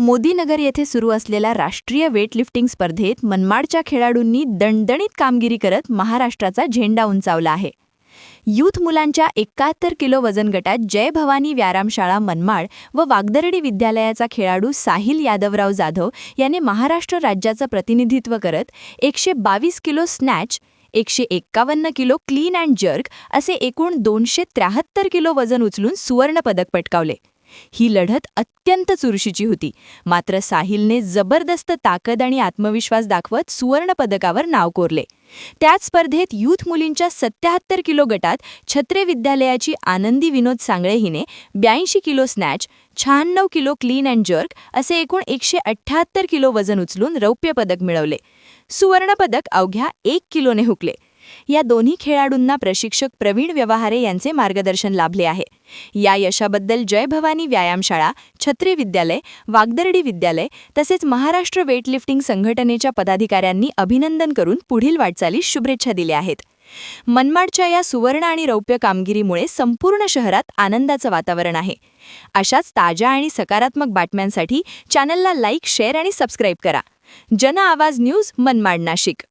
मोदीनगर येथे सुरू असलेल्या राष्ट्रीय वेटलिफ्टिंग स्पर्धेत मनमाडच्या खेळाडूंनी दणदणीत कामगिरी करत महाराष्ट्राचा झेंडा उंचावला आहे. यूथ मुलांच्या एकाहत्तर किलो वजन गटात जय भवानी व्यायामशाळा मनमाड व वागदरडी विद्यालयाचा खेळाडू साहिल यादवराव जाधव याने महाराष्ट्र राज्याचं प्रतिनिधित्व करत एकशे बावीस किलो स्नॅच एकशे एक्कावन्न किलो क्लीन अँड जर्क असे एकूण दोनशे त्र्याहत्तर किलो वजन उचलून सुवर्णपदक पटकावले. ही लढत अत्यंत चुरशीची होती. मात्र साहिलने जबरदस्त ताकद आणि आत्मविश्वास दाखवत सुवर्णपदकावर नाव कोरले. त्याच स्पर्धेत यूथ मुलींच्या सत्याहत्तर किलो गटात छत्रे विद्यालयाची आनंदी विनोद सांगळे हिने ब्याऐंशी किलो स्नॅच शहाण्णव किलो क्लीन अँड जर्क असे एकूण एकशे अठ्ठ्याहत्तर किलो वजन उचलून रौप्य पदक मिळवले. सुवर्णपदक अवघ्या एक किलोने हुकले. या दोन्ही खेळाडूंना प्रशिक्षक प्रवीण व्यवहारे यांचे मार्गदर्शन लाभले आहे. या यशाबद्दल जय भवानी व्यायामशाळा छत्री विद्यालय वागदर्डी विद्यालय तसेच महाराष्ट्र वेटलिफ्टिंग संघटनेच्या पदाधिकाऱ्यांनी अभिनंदन करून पुढील वाटचालीस शुभेच्छा दिल्या आहेत. मनमाडच्या या सुवर्ण आणि रौप्य कामगिरीमुळे संपूर्ण शहरात आनंदाचं वातावरण आहे. अशाच ताज्या आणि सकारात्मक बातम्यांसाठी चॅनलला लाईक शेअर आणि सबस्क्राईब करा. जन आवाज न्यूज मनमाड नाशिक.